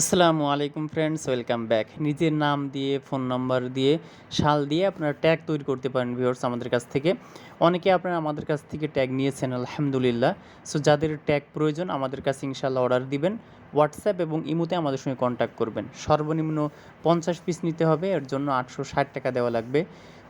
আসসালামু আলাইকুম friends welcome back নিজের নাম দিয়ে ফোন নাম্বার দিয়ে শাল দিয়ে আপনারা ট্যাগ তৈরি করতে পারেন ভিউয়ার্স আমাদের কাছ থেকে। অনেকে আপনারা আমাদের কাছ থেকে ট্যাগ নিয়েছেন, আলহামদুলিল্লাহ। সো যাদের ট্যাগ প্রয়োজন, আমাদের কাছে ইনশাল্লাহ অর্ডার দিবেন। হোয়াটসঅ্যাপ এবং ইমোতে আমাদের সঙ্গে কন্ট্যাক্ট করবেন। সর্বনিম্ন পঞ্চাশ পিস নিতে হবে, এর জন্য আটশো ষাট টাকা দেওয়া লাগবে।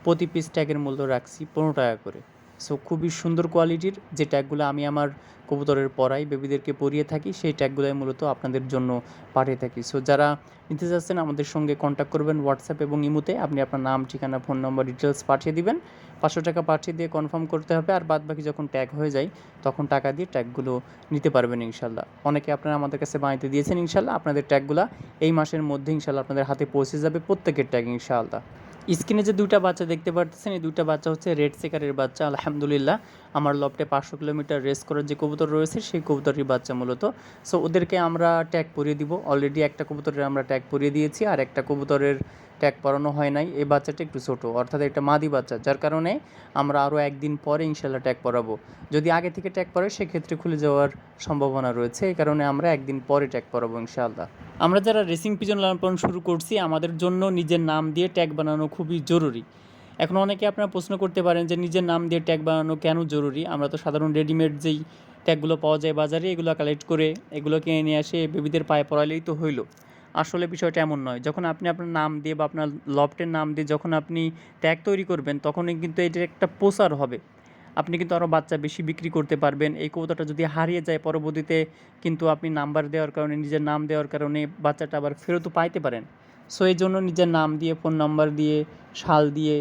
প্রতি পিস ট্যাগের মূল্য রাখছি পনেরো টাকা করে। সো খুবই সুন্দর কোয়ালিটির যে ট্যাগগুলো আমি আমার কবুতরের পরাই, বেবিদেরকে পরিয়ে থাকি, সেই ট্যাগগুলোই মূলত আপনাদের জন্য পাঠিয়ে থাকি। সো যারা নিতে চাচ্ছেন আমাদের সঙ্গে কন্ট্যাক্ট করবেন হোয়াটসঅ্যাপ এবং ইমুতে। আপনি আপনার নাম, ঠিকানা ফোন নম্বর ডিটেলস পাঠিয়ে দিবেন। পাঁচশো টাকা পাঠিয়ে দিয়ে কনফার্ম করতে হবে। আর বাদ বাকি যখন ট্যাগ হয়ে যায়, তখন টাকা দিয়ে ট্যাগগুলো নিতে পারবেন ইনশাল্লাহ অনেকে আপনারা আমাদের কাছে বানাইতে দিয়েছেন ইনশাল্লাহ আপনাদের ট্যাগগুলো এই মাসের মধ্যে ইনশাল্লাহ আপনাদের হাতে পৌঁছে যাবে প্রত্যেকের ট্যাগ ইনশাআল্লাহ। স্ক্রিনে যে দুইটা বাচ্চা দেখতে পাচ্ছেন এই দুইটা বাচ্চা হচ্ছে রেড সেকারের বাচ্চা, আলহামদুলিল্লাহ। আমার লপটে পাঁচশো কিলোমিটার রেস করার যে কবুতর রয়েছে, সেই কবুতরের বাচ্চা মূলত। সো ওদেরকে আমরা ট্যাগ পরিয়ে দিব। অলরেডি একটা কবুতরের আমরা ট্যাগ পরিয়ে দিয়েছি, আর একটা কবুতরের ট্যাগ পরানো হয় নাই। এই বাচ্চাটা একটু ছোটো, অর্থাৎ একটা মাদি বাচ্চা, যার কারণে আমরা আরও একদিন পরে ইনশাল্লাহ ট্যাগ পরাবো। যদি আগে থেকে ট্যাগ পরে, সেক্ষেত্রে খুলে যাওয়ার সম্ভাবনা রয়েছে, এই কারণে আমরা একদিন পরে ট্যাগ পরাবো ইনশাআল্লাহ। আমরা যারা রেসিং পিজন লালন পালন শুরু করছি, আমাদের জন্য নিজের নাম দিয়ে ট্যাগ বানানো খুবই জরুরি। এখন অনেকে আপনারা প্রশ্ন করতে পারেন যে, নিজের নাম দিয়ে ট্যাগ বানানো কেন জরুরি? আমরা তো সাধারণ রেডিমেড যেই ট্যাগগুলো পাওয়া যায় বাজারে, এগুলো কালেক্ট করে এগুলো কিনে নিয়ে আসে বেবিদের পায়ে পড়ালেই তো হইল। আসলে বিষয়টা এমন নয়, যখন আপনি আপনার নাম দিয়ে বা আপনার লফটের নাম দিয়ে যখন আপনি ট্যাগ তৈরি করবেন, তখনই কিন্তু এটার একটা প্রসার হবে। আপনি কিন্তু আরও বাচ্চা বেশি বিক্রি করতে পারবেন। এই কৌতাটা যদি হারিয়ে যায় পরবর্তীতে কিন্তু আপনি নাম্বার দেওয়ার কারণে, নিজের নাম দেওয়ার কারণে বাচ্চাটা আবার ফেরতও পাইতে পারেন। সো এই জন্য নিজের নাম দিয়ে ফোন নাম্বার দিয়ে শাল দিয়ে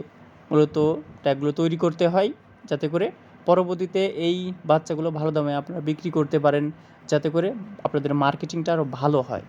মূলত ট্যাগগুলো তৈরি করতে হয় যাতে করে পরবর্তীতে এই বাচ্চাগুলো ভালো দামে আপনারা বিক্রি করতে পারেন, যাতে করে আপনাদের মার্কেটিংটা আরও ভালো হয়।